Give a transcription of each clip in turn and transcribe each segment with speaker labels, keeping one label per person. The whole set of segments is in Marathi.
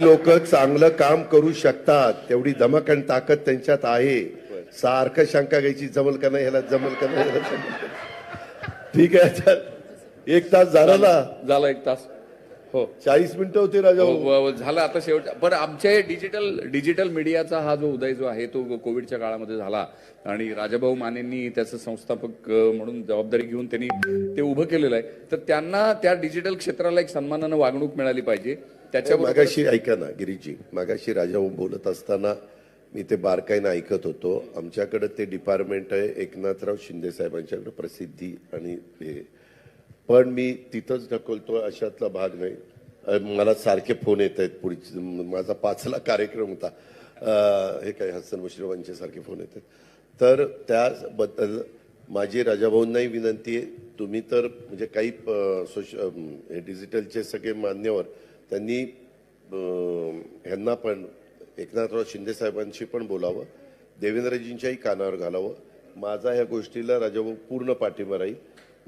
Speaker 1: लोक चांगलं काम करू शकतात. तेवढी धमक आणि ताकद त्यांच्यात आहे. सारखं शंका घ्यायची जमल का नाही ह्याला जमल का नाही ह्याला. जमल ठीक आहे एक तास झाला ना?
Speaker 2: झाला एक तास. हो.
Speaker 1: चाळीस मिनिटं होते राजा
Speaker 2: हो, झालं आता शेवट बरं आमच्या डिजिटल डिजिटल मीडियाचा हा जो उदय जो आहे तो कोविडच्या काळामध्ये झाला. आणि राजाभाऊ मानेंनी त्याचं संस्थापक म्हणून जबाबदारी घेऊन त्यांनी ते उभं केलेलं आहे. तर त्यांना त्या डिजिटल क्षेत्राला एक सन्मानानं वागणूक मिळाली पाहिजे. त्याच्यावर
Speaker 1: मागाशी ऐका ना गिरीजी. मागाशी राजा बोलत असताना मी ते बारकाईनं ऐकत होतो. आमच्याकडे ते डिपार्टमेंट आहे एकनाथराव शिंदे साहेबांच्याकडे प्रसिद्धी आणि हे पण मी तिथंच ढकलतो अशातला भाग नाही. मला सारखे फोन येत आहेत पुढची माझा पाचला कार्यक्रम होता. हे काय हसन मुश्रीफांचे सारखे फोन येत आहेत. तर त्याबद्दल माझी राजाभाऊंनाही विनंती आहे तुम्ही तर म्हणजे काही सोश हे डिजिटलचे सगळे मान्यवर त्यांनी ह्यांना पण एकनाथराव शिंदे साहेबांशी पण बोलावं देवेंद्रजींच्याही कानावर घालावं. माझा ह्या गोष्टीला राजाभाऊ पूर्ण पाठिंबा राहील.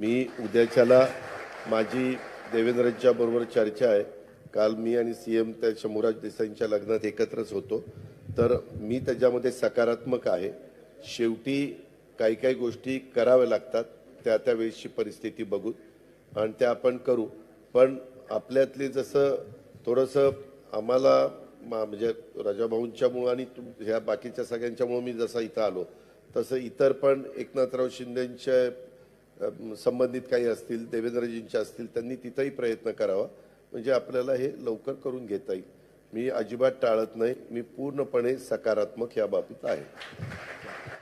Speaker 1: मी उद्याच्याला माझी देवेंद्रांच्या बरोबर चर्चा आहे. काल मी आणि सी एम त्या शंभूराज देसाईंच्या लग्नात एकत्रच होतो. तर मी त्याच्यामध्ये सकारात्मक आहे. शेवटी काही काही गोष्टी कराव्या लागतात. त्या त्या वेळेची परिस्थिती बघून आणि त्या आपण करू. पण आपल्यातले जसं थोडंसं आम्हाला मा- म्हणजे राजाभाऊंच्यामुळं आणि तुम- ह्या बाकीच्या सगळ्यांच्यामुळं मी जसा इथं आलो तसं इतर पण एकनाथराव शिंदेंच्या संबंधित काही असतील देवेंद्रजींच्या असतील त्यांनी तिथंही प्रयत्न करावा. म्हणजे आपल्याला हे लवकर करून घेता येईल. मी अजिबात टाळत नाही. मी पूर्णपणे सकारात्मक या बाबतीत आहे.